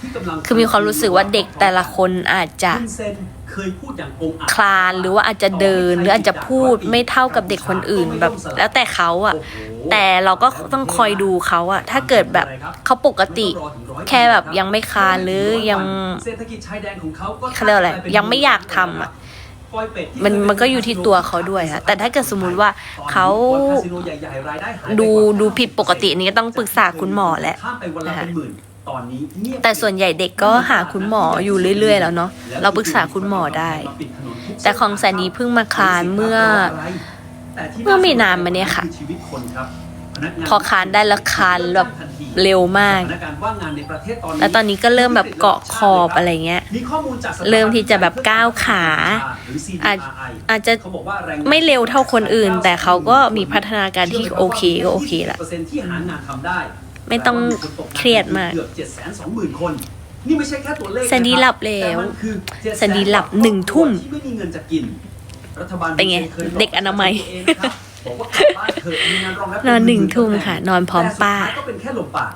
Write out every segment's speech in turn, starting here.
ที่กำลังคือมีความรู้สึกว่าเด็กแต่ละคนอาจจะฮุนเซนเคยพูดอย่างองอาจคลานหรือว่าอาจจะเดินหรืออาจจะพูดไม่เท่ากับเด็กคนอื่นแบบ แล้วแต่เขาอะโอ้โหแต่เราก็ต้องคอยดูเขาอะถ้าเกิดแบบเขาปกติ แค่แบบยังไม่คลานหรือยังเศรษฐกิจชายแดนของเขาก็เขาเรียกอะไรยังไม่อยากทำอะปล่อยเป็ดที่มันมันก็อยู่ที่ตัวเขาด้วยค่ะแต่ถ้าเกิดสมมุติว่าเขาคาสิโนใหญ่ๆรายได้หายไปดูกว่าดูผิดปกตินี่ก็ต้องปรึกษาคุณหมอแหละข้ามไปวันละเป็นหมื่น ตอนนี้เงียบแต่ส่วนใหญ่เด็กก็หาคุณหมออยู่เรื่อย ๆ แล้วเนาะเราปรึกษาคุณหมอได้แต่ของแซนดี้เพิ่งมาคลานเมื่อเมื่อไม่นานมาเนี่ยค่ะชีวิตคนครับพนักงนพอคลานได้แล้วคลานแบบเร็วมาก สถนการณ์ว่างงานในประเทศตอนนี้แล้วตอนนี้ก็เริ่มแบบเกาะขอบอะไรเงี้ย มีข้อมูลจากสถาบันเริ่มที่จะแบบก้าวขาหรือ CDRI อาจ อาจจะเขาบอกว่าแรงงาน ไม่เร็วเท่าคนอื่น แต่เขาก็มีพัฒนาการที่โอเคก็โอเคละ20%ที่หางานทำได้ ไม่ต้องเครียดมากเกือบ720,000คนนี่ไม่ใช่แค่ตัวเลขะครับแซนดี้หลับแล้วต่มันคือแซนดี้หลับหนึ่งทุ่มที่ไม่มีเงินจะกินรัฐบาลเป็นไงคยหลเด็กอนามัยตัวเองนะครับบอกว่ากลับบ้านเถอะมีงานรองรับนอนหนึ่งทุ่มค่ะ นอนพร้อมป้าแต่สุดท้ยก็เป็นแค่ลมปาก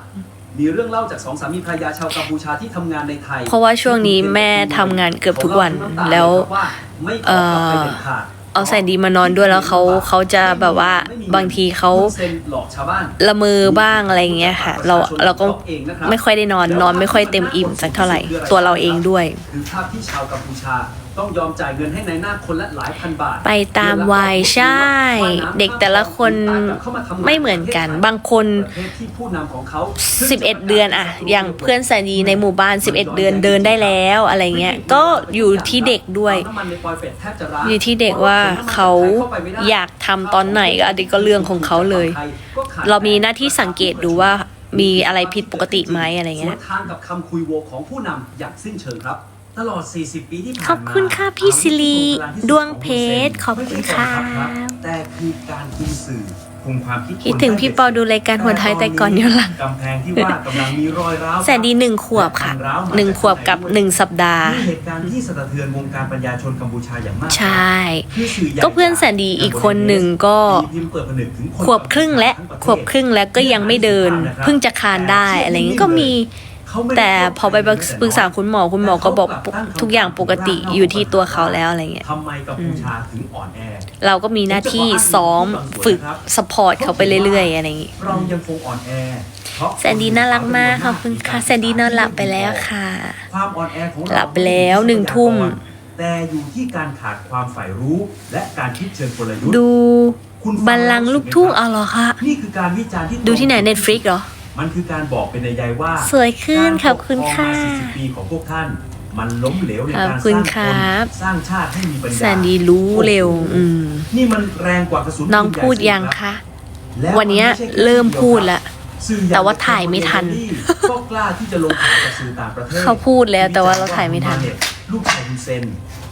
มีเรื่องเล่าจากสองสามีภรรยาชาวกัมพูชาที่ทำงานในไทย เพราะว่าช่วงนี้แม่ทำงานเกือบทุกวันแล้วเอ่อเเอาแซนดี้มานอนด้วยแล้วเขาเขาจะแบบว่าบางทีเขาละเมอบ้างอะไรอย่างเงี้ยค่ะ เราเราก็ไม่ค่อยได้นอนนอนไม่ค่อยเต็มอิ่มสักเท่าไหร่ ตัวเราเองด้วยคือภาพที่ชาวกัมพูชา ต้องยอมจ่ายเงินให้ในายหน้าคนละหลายพันบาทไปตามวัยใช่ เด็กแต่ละคนไม่เหมือนกัน บางคนประเทศที่ผู้นำของเขา11 เดือนอะอย่างเพื่อนแซนดีในหมู่บ้าน 11 เดือนเดินได้แล้วอะไรเงี้ยก็อยู่ที่เด็กด้วยอยู่ที่เด็กว่าเขาอยากทำตอนไหนก็อันนี้ก็เรื่องของเขาเลย เรามีหน้าที่สังเกตดูว่ามีอะไรผิดปกติไหมอะไรเงี้ยสวนทางกับคำคุยโวของผู้นำอย่างสิ้นเชิงครับ ตลอด 40 ปีที่ผ่านมาขอบคุณค่ะพี่สิริดวงเพชรขอบคุณค่ะแต่คือการคุมสื่อคุมความคิดคิดถึงพี่ปอดูรายการหัวไทยแต่ก่อนย้อนหลังกำแพงที่ว่ากำลังมีรอยร้าวแสนดีหนึ่งขวบค่ะหนึ่งขวบกับหนึ่งสัปดาห์มีเหตุการณ์ที่สะเทือนวงการปัญญาชนกัมพูชาอย่างมากใช่คือสื่ใหญ่ก็เพื่อนแสนดีอีกคนหนึ่งก็ตีพิมพ์เปิดผนึกถึงนขวบครึ่งและขวบครึ่งแล้วก็ยังไม่เดิน เพิ่งจะคลานได้อะไรเงี้ยก็มีเขาไม่ได้ แต่พอไปปรึกษาคุณหมอคุณหมอก็บอกทุกอย่างปกติอยู่ที่ตัวเขาแล้วอะไรเงี้ยทำไมกัมพูชาถึงอ่อนแอเราก็มีหน้าที่ซ้อมฝึกสปอร์ตเขาไปเรื่อยๆอะไรอย่างงี้เรายังคงอ่อนแอเพราะแซนดี้น่ารักมากขอบคุณค่ะแซนดี้นอนหลับไปแล้วค่ะความอ่อนแอของเราหลับไปแล้วหนึ่งทุ่มแต่อยู่ที่การขาดความใฝ่รู้และการคิดเชิงกลยุทธ์ดูคุณฟังบัลลังก์ลูกทุ่งเอาเหรอคะนี่คือการวิจารณ์ที่ดูที่ไหน Netflix เหรอ มันคือการบอกเป็นในใยว่าสวยขึ้นขอบคุณค่ะการปกรองมา40ปีของพวกท่าน มันล้มเหลวในขอบการคุสณร้างคครันบ สร้างชาติให้มีปัญญาแซนดี้รู้เร็ว อืม นี่มันแรงกว่ากระสุนน้องปืใหญ่พูดสิยังรับคะ และวันเนี้ยมัไม่ใช่แค่เริ่มพูดละ สื่อใหญ่แต่ว่าถ่ายไม่ทันก็กล้าที่จะลงข่าวกับสื่อต่างประเทศเขาพูดแล้วแต่ว่าเราถ่ายไม่ทัน ลูกชายคุณเซน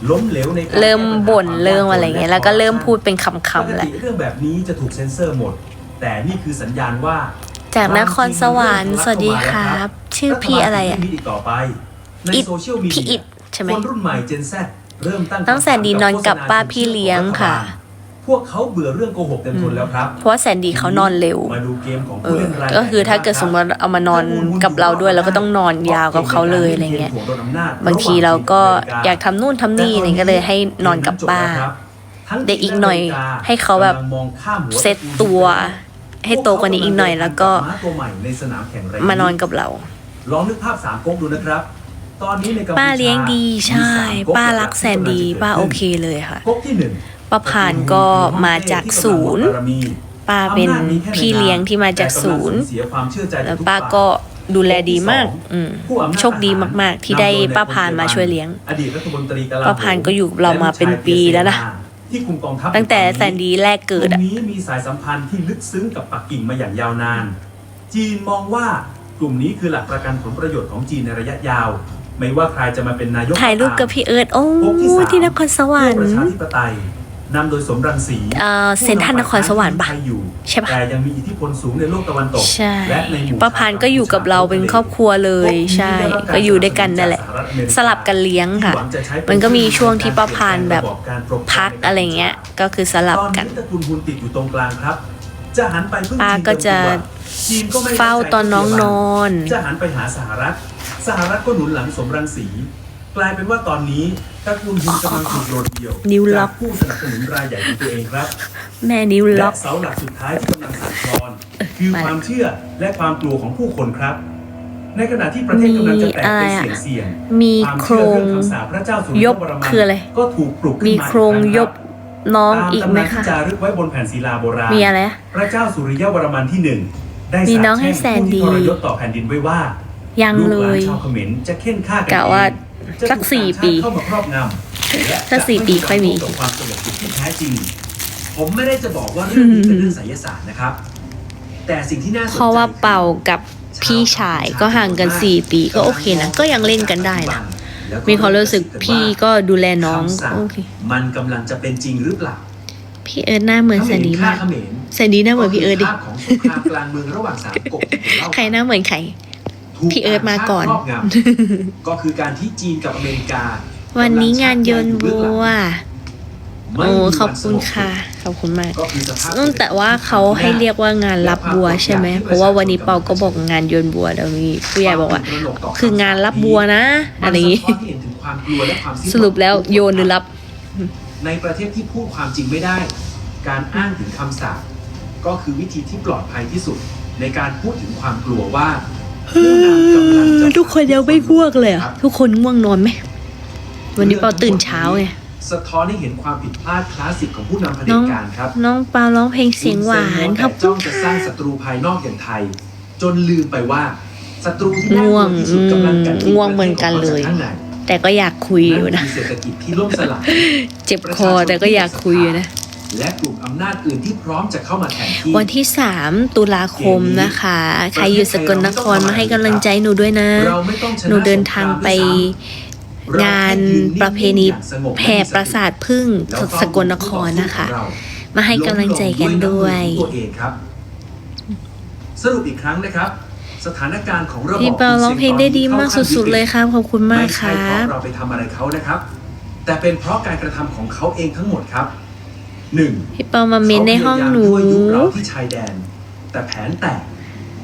ล้มเหลวในการเริ่มบ่นเริ่มอะไรเงี้ยแล้วก็เริ่มพูดเป็นคำๆแล้แล้วเรื่องแบบนี้จะถูกเซ็นเซอร์หมด แต่นี่คือสัญญาณว่า จากนครสวรรค์สวัสดีครับ ชื่อพี่อะไรอะรัฐบาลจม่มีกต่อไปในอิดโซเชียลมีเดียพี่อิดใช่ไหมคนรุ่นใหม่ Gen Z เริ่มตั้งต้องแสนดีนอนกับป้าพี่เลี้ยงค่ะ พวกเขาเบื่อเรื่องโกหกเต็มทนแล้วครับ เพราะว่าแซนดี้เขานอนเร็วมาดูเกมของเอผู้อเล่นรายก็คือถ้าเกิดสมมติเอามานอนกับเราด้วยเราก็ต้องนอนยาวกับเขาเลยอะไรเงี้ย บางทีเราก็อยากทำนู่นทำนี่เนี่ยก็เลยให้นอนกับป้าเด็กอีกหน่อยให้เขาแบบเซ็ตตัว ให้โตกว่านี้อีกหน่อย แล้วก็มานอนกับเรา ลองนึกภาพสามก๊กดูนะครับตอนนี้ในกัมพูชป้าเลี้ยงดีใช่มีสามก๊กป้ารักแซนดี ป้าโอเคเลยค่ะก๊กที่หนึ่งป้าพานก็มาจากศูนย์ป้าเป็นพี่เลี้ยงที่มาจากศูนย์แล้วป้าก็ดูแลดีมากอืมโชคดีมาก ๆ ที่ได้ป้าพานมาช่วยเลี้ยงอดีตรัฐมนตรีกลโหมป้าพานก็อยู่กับเรามาเป็นปีแล้วนะ ที่คุมกองทัพตั้งแต่แซนดีแรกเกิดกลุ่อะมนี้มีสายสัมพันธ์ที่ลึกซึ้งกับปักกิ่งมาอย่างยาวนาน จีนมองว่ากลุ่มนี้คือหลักประกันผลประโยชน์ของจีนในระยะยาว ไม่ว่าใครจะมาเป็นนายกถ่ายรูปกับพี่เอิร์ธโอ้ก๊กที่สามที่นครสวรรเพื่อประค์ชาธิปไตย นำโดยสมรังสีเอ่อเซ็นทรัลนครสวรรค์ปะผู้นำฝ่ายค้านที่ไทยอยู่ใช่ปะแต่ยังมีอิทธิพลสูงในโลกตะวันตกใช่และในหมู่ป้าพานก็อยู่กับเราเป็นครอบครัวเลยใช่ก็อยู่ด้วยกันนั่นแหละ สลับกันเลี้ยงค่ะ มันก็มีช่วงที่ป้าพานแบบพักอะไรเงี้ยก็คือสลับกันตอนนี้ตระกูลหุนติดอยู่ตรงกลางครับจะหันไปพึ่งป้าจีนก็จะต็มตัวจีนก็ไม่ไว้ใจเฝ้าตอนน้องนอนจะหันไปหาสหรัฐสหรัฐก็หนุนหลังสมรังสี กลายเป็นว่าตอนนี้ ตระกูลฮุนกำลังถูกโดดเดี่ยวนิ้วล็อกจากผู้สนับสนุนรายใหญ่ของตัวเองครับ แม่นิ้วล็และอกเสาหลักสุดท้ายที่กำลังสั่นคลอน คือไปความเชื่อและความกลัวของผู้คนครับ ในขณะที่ประเทศกำลังจะแตกเป็นเสี่ยงเสี่ยงๆมีความโครเชื่อเรื่องงคำสาปพระเจ้าสุริยยบวรมันคืออะไรก็ถูกปลุกขึ้นมีมาโครงอีกยรั้บครับน้องตามอีกตำไหมนานที่คะจารึกไว้บนแผ่นศิลาโบราณมีอะไรอะพระเจ้าสุริยวรมันที่หนึ่งได้มีสาปน้องให้แช่งแสนผู้ดีที่ทรยศต่อแผ่นดินไว้ว่ายังลูกเลหลานยชาวเขมรจะเข่นฆ่ากันกะว่าเองจะ สักถูสี่ต่างชาติปีเข้ามาครอบงำและสักสี่ปีค่อยมี จะไต่อความสงบสุขที่แท้จริง ผมไม่ได้จะบอกว่าเรื่องนี้เป็นเรื่องไสยศาสตร์นะครับ แต่สิ่งที่น่าสนใจเพราะว่าคือเป่ากับพี่ชายก็ห่างกัน4ปีก็โอเคนะ ก็ยังเล่นกันได้นะ มีความรู้สึกพี่ก็ดูแลน้องคำสั่โอเค มันกำลังจะเป็นจริงหรือเปล่าพี่เอิร์ธหน้าเหมือนแซนดี้มากเขมรแซนดี้หน้าเหมือนพี่เอิร์ธดิก็คืภาพของสงครามกลางเมืองระหว่างสามก๊กที่ผมเล่าใครหน้าเหมือนใครถูก พี่เอิร์ธมาก่อน ครบงำก็คือการที่จีนกับอเมริกาวันนี้งานโยนบัวไม่โอ้มีวันขอบคุณค่ะ ขอบคุณมากก็คือสภาพอืมแต่ว่าเขาให้เรียกว่างานรับบัวใช่ไหม เพราะว่าวันนี้เปาก็บอกงานโยนบัวเดี๋ยวมีผู้ใหญ่บอกว่า คืองานรับบัวนะ อะไรอย่างงี้ มันสะท้อนให้เห็นถึงความกลัวและความสิ้นหสวังรุปแล้วโยนหรือรับ ในประเทศที่พูดความจริงไม่ได้ การอ้างถึงคำสาปก็คือวิธีที่ปลอดภัยที่สุด ในการพูดถึงความกลัวว่า ผู้นำกำลังจะทุกคนยังไม่ง่วงเลยเหรอทุกคนง่วงนอนไหม วันนี้เปาตื่นเช้าไง สะท้อนให้เห็นความผิดพลาดคลาสสิกของผู้นำเผด็จการครับ น้องเปาร้องเพลงเสียงหวานขอบคุจ้อณงจะสค่ะร้างศัตรูภายนอกอย่างไทย จนลืมไปว่าศัตรูที่น่ากง่ลัววงที่สุดกำลังกัดอืมง่วงเหมือนกันเลยประทศของราจากข้างในแต่ก็อยากคุยอยู่นะคือเศรษฐกิจที่ล่มสลายเจ็บคอแต่ก็อยากคุยอยู่นะ และกลุ่มอำนาจอื่นที่พร้อมจะเข้ามาแทนที่วันที่ 3 ตุลาคมนะคะ ใครอยู่สกลนครมาให้กำลังใจหนูด้วยนะเราไม่ต้องชะหนูเดินทางไปสครามด้วยซ้ำงานประเพณีแผ่ปราสาทพึ่งแล้วเฝ้าสกลนครนะคะเรามาให้กำลังใจกันด้วยล้มลงด้วยน้ำมือของตัวเองครับสรุปอีกครั้งนะครับสถานการณ์ของระบอบพี่เปาร้องเพลงได้ดีมากสุดๆเลยครับขอบคุณมากไม่คใช่รัเพบราะเราไปทำอะไรเขานะครับ แต่เป็นเพราะการกระทำของเขาเองทั้งหมดครับ หนึ่งพี่เปามาเมนในห้องหนู เขาพยายามยั่วยุเราที่ชายแดน แต่แผนแตก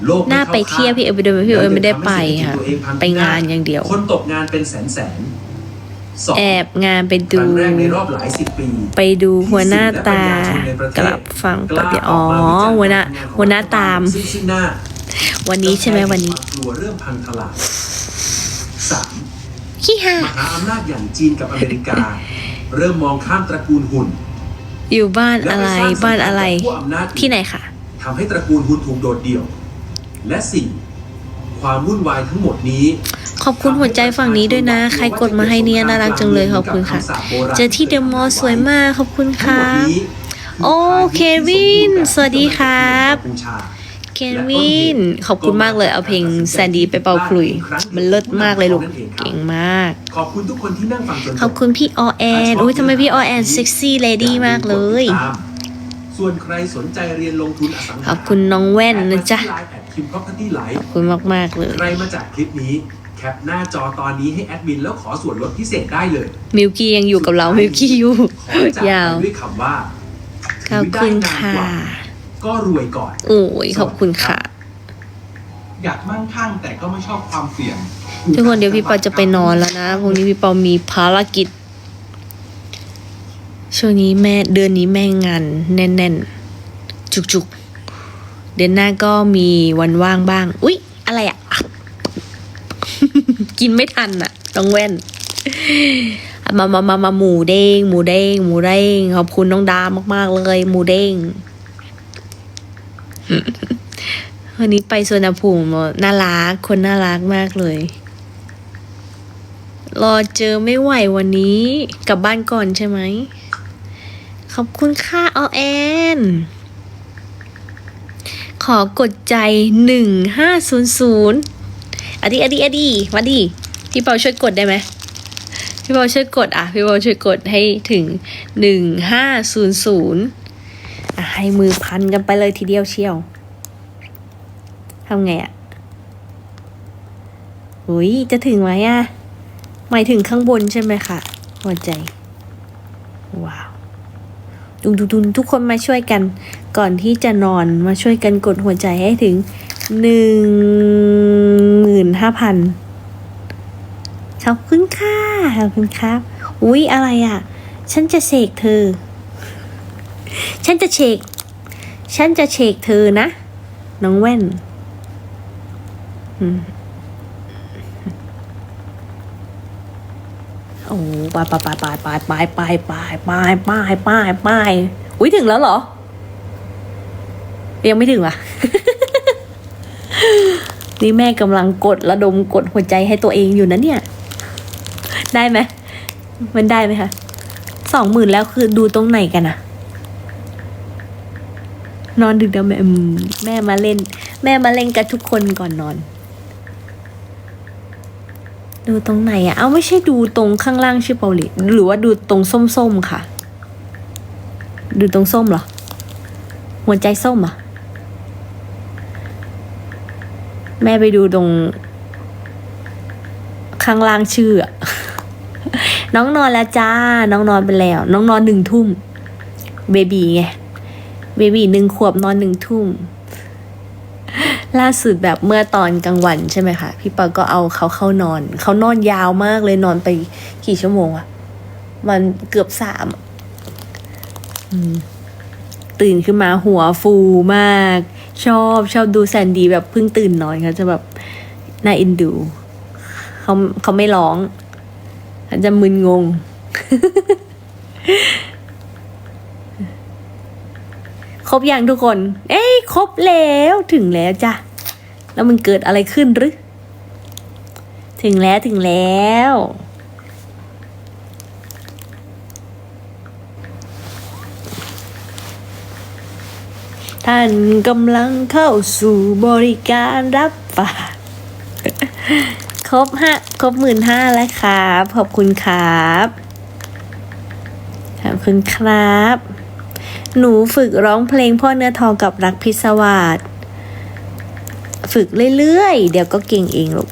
โลกม่หน้าไปเที่ยวพี่เอิร์ธไปดูไหมพี่เอิร์ธไม่ได้ไปค่ะ แล้วยังทำให้เศรษฐกิจตัวเองพัไปงานอย่างเดียว คนตกงานเป็นแสนแสนๆสองแอบงานไปคดู รั้งแรกในรอบหลายสิบปี ไปดูหัวหน้าตากลับฟังปฏิอ๋อหัวหน้าหัวหน้าตาม ซึ่งซึ่งหน้าวันนี้ใช่ไหมวันนี้ความกลัวเรื่องพังทลายสามขี้ห่ามหาอำนาจอย่างจีนกับอเมริกา เริ่มมองข้ามตระกูลหุ่น อยู่บ้านและอะปไรสงบ้านอะไรสัมพัธ์กับผู้อำนาจอื่ที่ไหนคะทำให้ตระกูลหุ่นถูกโดดเดี่ยว และสี่ความวุ่นวายทั้งหมดนี้ ขอบคุณหัวใจฝั่งนี้ด้วยนะ ใครกดมาให้เนี่ยน่ารักจังเลยขอบคุณค่ะ เจอที่เดอะมอลล์สวยมากขอบคุณทั้งค่ะหมดนี้โอ้เควิน สวัสดีครับกัมพูชาเควิน ขอบคุณมากเลยเอาเพลงแซนดี้ไปเป่าคลุย มันเลิศมากเลยลูก เก่งมาก ขอบคุณทุกคนที่นั่งฟังจนจขอบคุณพี่ออแอนอุ้ยทำไมพี่ออแอนเซ็กซี่เลดี้มากเลยส่วนใครสนใจเรียนลงทุนอสังหาขอบคุณน้องแว่นนะจ๊ะ แอดมาที่ Line at Kim Property Live ขอบคุณมาก ๆ เลย ใครมาจากคลิปนี้ แคปหน้าจอตอนนี้ให้แอดมินแล้วขอส่วนลดพิเศษได้เลย มิวกี้ยังอยู่กับเรา มิวกี้อยู่ ขอจากยาว ไปด้วยคำว่าขอบคุณค่ะถือได้นานกว่าก็รวยก่อน โอ้ยขอบคุณค่ะ อยากมั่งคั่งแต่ก็ไม่ชอบความเสี่ยง ทุกคนเดี๋ยวพี่ปอจะไปนอนแล้วนะพรุ่งนี้พี่ปอมีภารกิจ ช่วงนี้แม่เดือนนี้แม่งานแน่นๆ จุกๆ เดือนหน้าก็มีวันว่างบ้าง อุ๊ย อะไรอะกินไม่ทันอะต้องแว่นมามามามาหมูเด้ง หมูเด้ง หมูเด้ง ขอบคุณน้องดามาก ๆ เลย หมูเด้ง วันนี้ไปสวนภูมิน่ารัก คนน่ารักมากเลย รอเจอไม่ไหววันนี้กลับบ้านก่อนใช่ไหม ขอบคุณค่ะออแอน ขอกดใจหนึ่งห้าศูนย์ศูนย์อดีอดีอดีมาดีพี่เปาช่วยกดได้ไหมพี่เปาช่วยกดอะพี่เปาช่วยกดให้ถึงหนึ่งห้าศูนย์ศูนย์อะให้มือพันกันไปเลยทีเดียวเชียวทำไงอะ่ะอุ้ยจะถึงไหมอะ่ะ หมายถึงข้างบนใช่ไหมคะ หัวใจ ว้าวดุดุดุทุกคนมาช่วยกัน ก่อนที่จะนอนมาช่วยกันกดหัวใจให้ถึงหนึ่งหมื่นห้าพันขอบคุณค่ะขอบคุณครับ อุ๊ย อะไรอะ ฉันจะเสกเธอ ฉันจะเชกฉันจะเชกเธอนะ น้องแว่น อืม โอ้ไปไปไปไปไปไปไปไปไปไปไปไปอุ้ยถึงแล้วเหรอ ยังไม่ถึงอะ นี่แม่กำลังกดระดมกดหัวใจให้ตัวเองอยู่นะเนี่ย ได้ไหมมันได้ไหมคะสองหมื่นแล้วคือดูตรงไหนกันอะนอนดึกเดี๋ยวแม่แม่มาเล่น แม่มาเล่นกับทุกคนก่อนนอน ดูตรงไหนอะเอาไม่ใช่ดูตรงข้างล่างชื่อเปาลิหรือว่าดูตรงส้มๆค่ะ ดูตรงส้มเหรอ หัวใจส้มเหรอแม่ไปดูตรง ข้างล่างชื่ออะน้องนอนแล้วจ้า น้องนอนไปแล้ว น้องนอนหนึ่งทุ่ม เบบีไง เบบีหนึ่งขวบนอนหนึ่งทุ่ม ล่าสุดแบบเมื่อตอนกลางวันใช่ไหมคะพี่ปอก็เอาเขาเข้านอน เขานอนยาวมากเลยนอนไปกี่ชั่วโมงอะมันเกือบสามตื่นขึ้นมาหัวฟูมาก ชอบชอบดูแซนดี้แบบเพิ่งตื่นนอนเขาจะแบบน่าอ็นดูเขาเขาไม่ร้องเขาจะมึนงง ครบยังทุกคน เอ้ยครบแล้วถึงแล้วจ้ะ แล้วมันเกิดอะไรขึ้นหรือ ถึงแล้วถึงแล้วท่านกำลังเข้าสู่บริการรับฝากครบฮะครบหมื่นห้าแล้วครับ ขอบคุณครับ ขอบคุณครับ หนูฝึกร้องเพลงพ่อเนื้อทองกับรักพิศวาสฝึกเรื่อยๆ เดี๋ยวก็เก่งเองลูก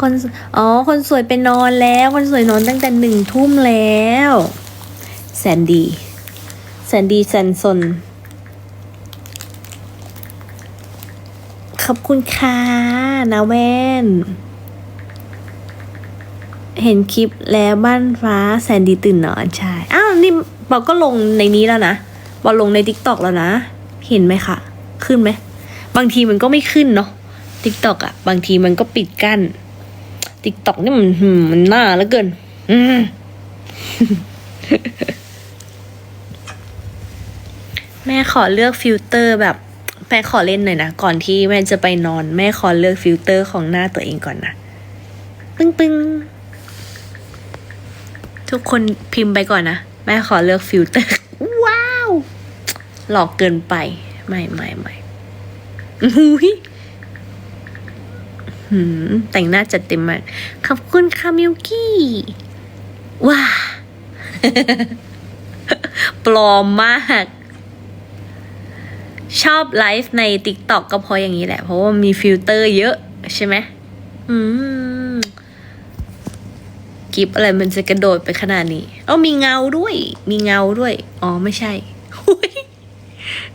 คนอ๋อ คนสวยไปนอนแล้ว คนสวยนอนตั้งแต่หนึ่งทุ่มแล้ว แสนดี แสนดีแสนสน ขอบคุณค่ะนาแวนเห็นคลิปแล้วบ้านฟ้าแสนดีตื่นนอนใช่ อ้าว นี่ เราก็ลงในนี้แล้วนะเราลงใน t ิ k t o k แล้วนะ เห็นไหมคะ ขึ้นไหม บางทีมันก็ไม่ขึ้นเนาะ t ิ k t o k อะบางทีมันก็ปิดกั้น t ิ k t o k นี่มันมันหน่าเหลือเกิน อืมแม่ขอเลือกฟิลเตอร์แบบแม่ขอเล่นหน่อยนะ ก่อนที่แม่จะไปนอน แม่ขอเลือกฟิลเตอร์ของหน้าตัวเองก่อนนะ ปึ้งปึ้งทุกคนพิมพ์ไปก่อนนะ แม่ขอเลือกฟิลเตอร์ ว้าว หลอกเกินไป ไม่ไม่ไม่อุ้ยแต่งหน้าจัดเต็มมาก ขอบคุณค่ะมิวกี้ ว้า ปลอมมาก ชอบไลฟ์ใน t ิ k t o k ก็เพราะอย่างนี้แหละ เพราะว่ามีฟิลเตอร์เยอะใช่ไหม อืม กิฟอะไรมันจะกระโดดไปขนาดนี้ เอ้ามีเงาด้วย มีเงาด้วย อ๋อไม่ใช่อุ๊ย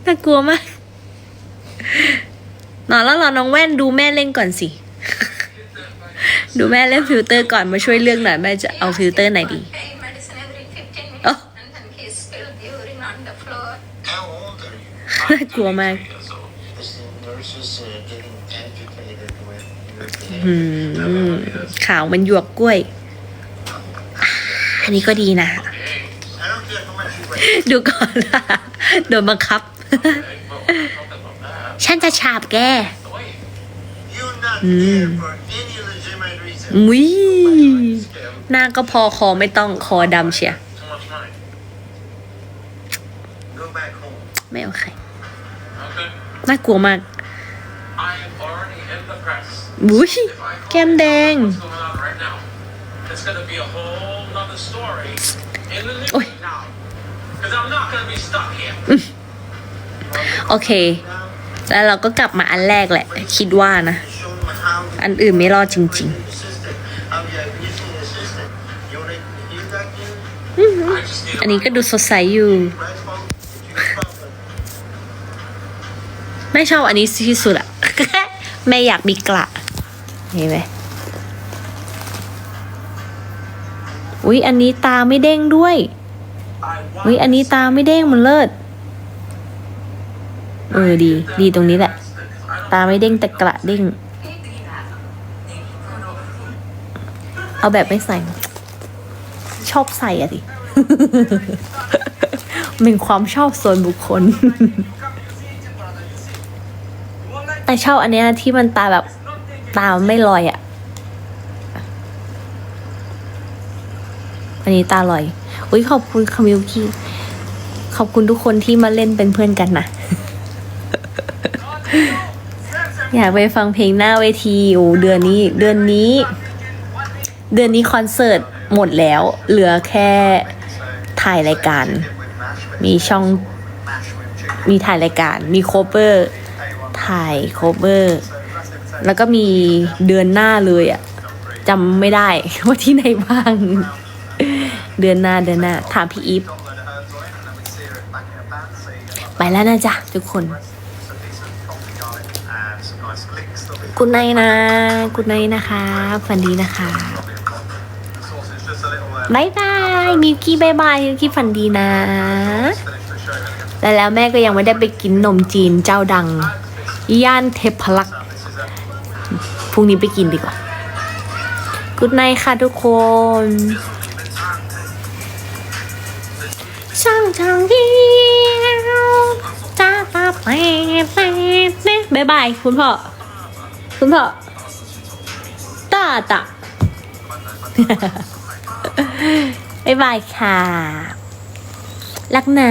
น่ากลัวมากนอนแล้วเหรอน้องแว่นดูแม่เล่นก่อนสิ ดูแม่เล่นฟิลเตอร์ก่อนมาช่วยเลือกหน่อยแม่จะเอาฟิลเตอร์ไหนดี Hey, medicine every 15 minutes, Oh. and then he spilled urine on the floor. How old are you? น่ากลัวมาก Years old. Is the nurses uh, getting agitated with your อื behavior? มขาวมันหยวกกล้วย อันนี้ก็ดีนะ I don't care how much you weigh. ดูก่อนนะโดนบังคับ ฉันจะฉาบแก You're not there for any legitimate reason. อุ้ย Scale. หน้าก็พอคอไม่ต้องคอดำเชีย Too much money. Go back home. ไม่โอเค Okay. น่ากลัวมาก I am already in the press. อุ้ย If I call แก้มแดง what's going on right now, it's gonna be a whole nother story in the news Oi. now. Because I'm not gonna be stuck here. โอเค แล้วเราก็กลับมาอันแรกแหละ คิดว่านะ Show them how อันอื่นไม่รอดจริง the system, how you're abusing the system. You wanna hear that, kid? I just need ๆอันนี้ก็ดูสดใสอยู่ Right, folks? It's your problem. ไม่ชอบอันนี้ที่สุดอะแม่อยากมีกระเห็นไหม อุ๊ยอันนี้ตาไม่เด้งด้วยอุ๊ยอันนี้ตาไม่เด้งมันเลิศเออดี ดีตรงนี้แหละ ตาไม่เด้งแต่กระเด้ง เอาแบบไม่ใส่ ชอบใส่อะดิเป็นความชอบส่วนบุคคล แต่ชอบอันเนี้ยที่มันตาแบบตาไม่ลอยอะ อันนี้ตาลอย อุ้ยขอบคุณคามิวกี้ขอบคุณทุกคนที่มาเล่นเป็นเพื่อนกันนะ อยากไปฟังเพลงหน้าเวทีโอ้เดือนนี้ เดือนนี้ เดือนนี้คอนเสิร์ตหมดแล้ว เหลือแค่ถ่ายรายการ มีช่อง มีถ่ายรายการ มีโคเวอร์ ถ่ายโคเวอร์ แล้วก็มีเดือนหน้าเลยอะจำไม่ได้ว่าที่ไหนบ้าง เดือนหน้าเดือนหน้าถามพี่อีฟไปแล้วนะจ๊ะทุกคนกุณไนนะกุณไนนะคะฝันดีนะคะบายบายมิวกี้บายบายมิวกี้ฝันดีนะและแล้วแม่ก็ยังไม่ได้ไปกินนมจีนเจ้าดัง ย่านเทพลักษ์พรุ่งนี้ไปกินดีกว่ากุดไนค่ะทุกคน ช่างทางที่จ้าตาไปไปเนี่ยบายบายคุณพ่อ คุณพ่อตาตาบายบายค่ะ รักนะ